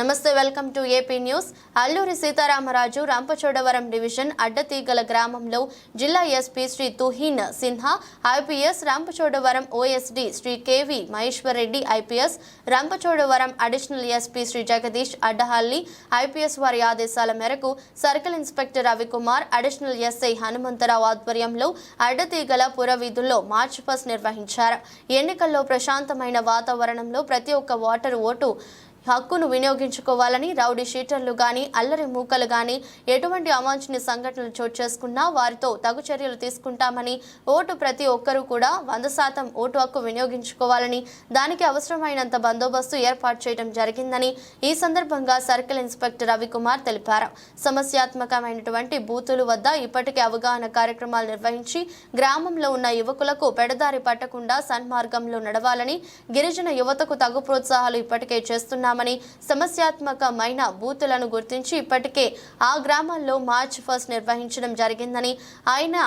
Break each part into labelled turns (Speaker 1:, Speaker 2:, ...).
Speaker 1: నమస్తే welcome to AP news. Alluri Sitaramaraju Rampachodavaram division Addateegala గ్రామంలో జిల్లా SP Shri Tuhin Sinha IPS Rampachodavaram OSD Shri KV Maheshwar Reddy IPS Rampachodavaram additional SP Shri Jagadish Addahalli IPS వారి ఆదేశాల మేరకు circle inspector Ravikumar additional SI Hanumantharao ఆధ్వర్యంలో అడ్డతీగల పురవీధుల్లో మార్చ్ పాస్ట్ నిర్వహించారు. ఎన్నికల్లో ప్రశాంతమైన వాతావరణంలో ప్రతి ఒక్క ఓటరు ఓటు హక్కును వినియోగించుకోవాలని రౌడీ షీటర్లు గాని అల్లరి మూకలు గాని ఎటువంటి అవాంఛనీయ సంఘటనలు చోటు చేసుకున్నా వారితో తగు చర్యలు తీసుకుంటామని ఓటు ప్రతి ఒక్కరూ కూడా వంద శాతం ఓటు హక్కు వినియోగించుకోవాలని దానికి అవసరమైనంత బందోబస్తు ఏర్పాటు చేయడం జరిగిందని ఈ సందర్భంగా సర్కిల్ ఇన్స్పెక్టర్ రవికుమార్ తెలిపారు. సమస్యాత్మకమైనటువంటి బూతులు వద్ద ఇప్పటికే అవగాహన కార్యక్రమాలు నిర్వహించి గ్రామంలో ఉన్న యువకులకు పెడదారి పట్టకుండా సన్మార్గంలో నడవాలని గిరిజన యువతకు తగు ప్రోత్సాహాలు ఇప్పటికే చేస్తున్నామని సమస్యాత్మకమైన బూతులను గుర్తించి ఇప్పటికే ఆ గ్రామాల్లో మార్చ్ ఫస్ట్ నిర్వహించడం జరిగిందని ఆయన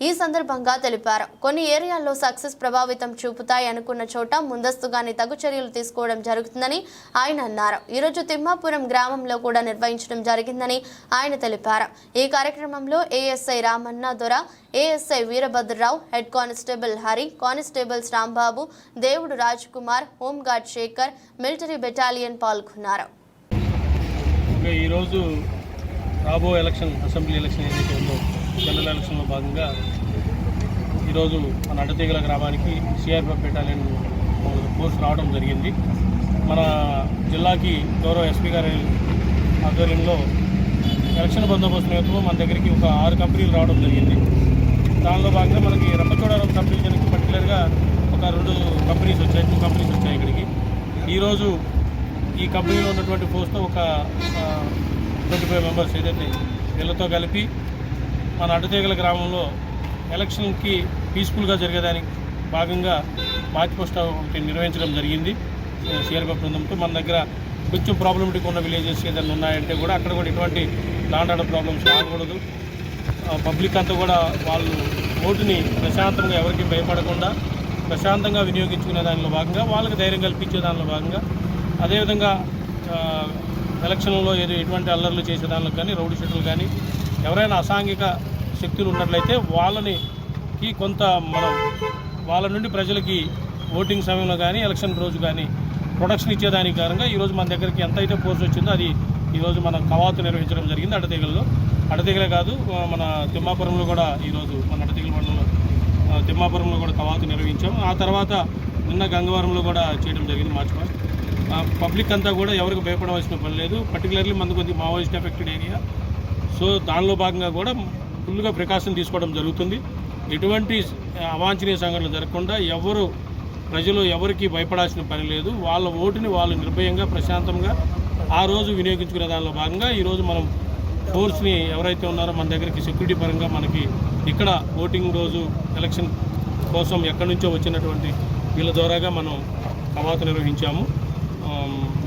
Speaker 1: ఈ సందర్భంగా తెలిపారు. కొన్ని ఏరియాల్లో సక్సెస్ ప్రభావితం చూపుతాయి అనుకున్న చోట ముందస్తుగానే తగు చర్యలు తీసుకోవడం జరుగుతుందని ఆయన అన్నారు. ఈరోజు తిమ్మాపురం గ్రామంలో కూడా నిర్వహించడం జరిగిందని ఆయన తెలిపారు. ఈ కార్యక్రమంలో ASI Ramanna Dora ASI Veerabhadrarao head constable Hari constables Rambabu Devudu Raj Kumar home guard Sekhar military battalion పాల్గొన్నారు.
Speaker 2: ఈరోజు రాబో ఎలక్షన్ అసెంబ్లీ ఎలక్షన్ ఏదైతే ఉందో జనరల్ ఎలక్షన్లో భాగంగా ఈరోజు మన అడతీగల గ్రామానికి సిఆర్పిఎఫ్ బెటాలియన్ ఫోర్స్ రావడం జరిగింది. మన జిల్లాకి గౌరవ ఎస్పీ గారి ఆధ్వర్యంలో ఎలక్షన్ బందోబస్తు నేతలు మన దగ్గరికి ఒక ఆరు కంపెనీలు రావడం జరిగింది. దానిలో భాగంగా మనకి రంపచోడవరం సబ్ డివిజన్కి పర్టికులర్గా ఒక రెండు కంపెనీస్ వచ్చాయి టూ కంపెనీస్ వచ్చాయి ఇక్కడికి. ఈరోజు ఈ కంపెనీలో ఉన్నటువంటి ఫోర్స్తో ఒక ట్వంటీ ఫైవ్ మెంబర్స్ ఏదైతే వీళ్ళతో కలిపి మన అడ్డతీగల గ్రామంలో ఎలక్షన్కి పీస్ఫుల్గా జరిగేదానికి భాగంగా మార్చి పోస్ట్ ఒకటి నిర్వహించడం జరిగింది. సిఆర్పి బృందంతో మన దగ్గర కొంచెం ప్రాబ్లమేటిక్ ఉన్న విలేజెస్ ఏదైనా ఉన్నాయంటే కూడా అక్కడ కూడా ఎటువంటి లాండ్ ఆర్డర్ ప్రాబ్లమ్స్ రాకూడదు పబ్లిక్ అంతా కూడా వాళ్ళు ఓటుని ప్రశాంతంగా ఎవరికి భయపడకుండా ప్రశాంతంగా వినియోగించుకునే దానిలో భాగంగా వాళ్ళకి ధైర్యం కల్పించే దానిలో భాగంగా అదేవిధంగా ఎలక్షన్లో ఏదో ఎటువంటి అల్లర్లు చేసే దానిలో కానీ రౌడీ షీట్లు కానీ ఎవరైనా అసాంఘిక శక్తులు ఉన్నట్లయితే వాళ్ళని కి కొంత మనం వాళ్ళ నుండి ప్రజలకి ఓటింగ్ సమయంలో కానీ ఎలక్షన్ రోజు కానీ ప్రొడక్షన్ ఇచ్చేదానికి కారణంగా ఈరోజు మన దగ్గరికి ఎంత అయితే ఫోర్స్ వచ్చిందో అది ఈరోజు మనం కవాతు నిర్వహించడం జరిగింది అడతీగల్లో అడతీగలే కాదు మన తిమ్మాపురంలో కూడా ఈరోజు మన అడతీగల మండలంలో తిమ్మాపురంలో కూడా కవాతు నిర్వహించాం. ఆ తర్వాత నిన్న గంగవరంలో కూడా చేయడం జరిగింది మార్చ్ పబ్లిక్ అంతా కూడా ఎవరికి భయపడవలసిన పని లేదు. పర్టికులర్లీ మందు కొద్ది మావోయిస్ట్ ఎఫెక్టెడ్ ఏరియా. సో దానిలో భాగంగా కూడా ఫుల్గా ప్రికాషన్ తీసుకోవడం జరుగుతుంది. ఎటువంటి అవాంఛనీయ సంఘటనలు జరగకుండా ఎవరు ప్రజలు ఎవరికి భయపడాల్సిన పని లేదు. వాళ్ళ ఓటుని వాళ్ళు నిర్భయంగా ప్రశాంతంగా ఆ రోజు వినియోగించుకునే దానిలో భాగంగా ఈరోజు మనం ఫోర్స్ని ఎవరైతే ఉన్నారో మన దగ్గరికి సెక్యూరిటీ పరంగా మనకి ఇక్కడ ఓటింగ్ రోజు ఎలక్షన్ కోసం ఎక్కడి నుంచో వచ్చినటువంటి వీళ్ళ ద్వారాగా మనం కవాతు నిర్వహించాము.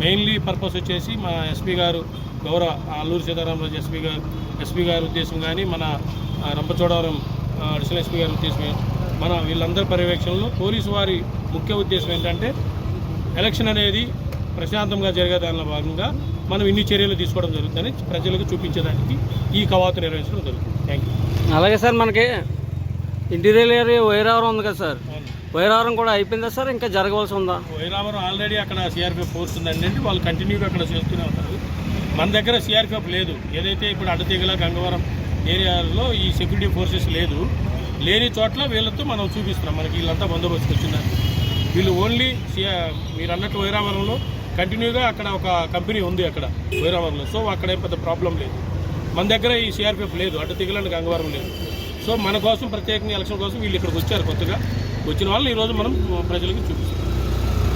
Speaker 2: మెయిన్లీ పర్పస్ వచ్చేసి మన ఎస్పీ గారు గౌరవ అల్లూరు సీతారామరాజు ఎస్పీ గారు ఎస్పీ గారి ఉద్దేశం కానీ మన రంపచోడవరం అడిషనల్ ఎస్పీ గారి ఉద్దేశం మన వీళ్ళందరి పర్యవేక్షణలో పోలీసు వారి ముఖ్య ఉద్దేశం ఏంటంటే ఎలక్షన్ అనేది ప్రశాంతంగా జరిగే దానిలో భాగంగా మనం ఇన్ని చర్యలు తీసుకోవడం జరుగుతుందని ప్రజలకు చూపించడానికి ఈ కవాతు నిర్వహించడం జరుగుతుంది. థ్యాంక్ యూ
Speaker 3: అలాగే సార్ మనకి ఇంటీరియర్ ఏరియా వైరావరం ఉంది కదా సార్. వైరావరం కూడా అయిపోయిందా సార్? ఇంకా జరగవలసి ఉందా?
Speaker 2: వైరావరం ఆల్రెడీ అక్కడ సిఆర్పిఎఫ్ ఫోర్స్ ఉందండి వాళ్ళు కంటిన్యూగా అక్కడ చేస్తూనే ఉంటారు మన దగ్గర సిఆర్పిఎఫ్ లేదు. ఏదైతే ఇప్పుడు అడ్డతీగల గంగవరం ఏరియాలో ఈ సెక్యూరిటీ ఫోర్సెస్ లేదు లేని చోట్ల వీళ్ళతో మనం చూపిస్తున్నాం. మనకి వీళ్ళంతా బందోబస్తు వచ్చిందని. వీళ్ళు ఓన్లీ సిఆర్ మీరు అన్నట్టు వైరావరంలో కంటిన్యూగా అక్కడ ఒక కంపెనీ ఉంది అక్కడ వైరావరంలో. సో అక్కడ ఏం పెద్ద ప్రాబ్లం లేదు. మన దగ్గర ఈ సిఆర్పిఎఫ్ లేదు అడ్డతీగల అండ్ గంగవరం లేదు. సో మన కోసం ప్రత్యేకంగా ఎలక్షన్ కోసం వీళ్ళు ఇక్కడికి వచ్చారు కొత్తగా. వచ్చిన వాళ్ళు ఈరోజు మనం ప్రజలకు చూపిస్తాం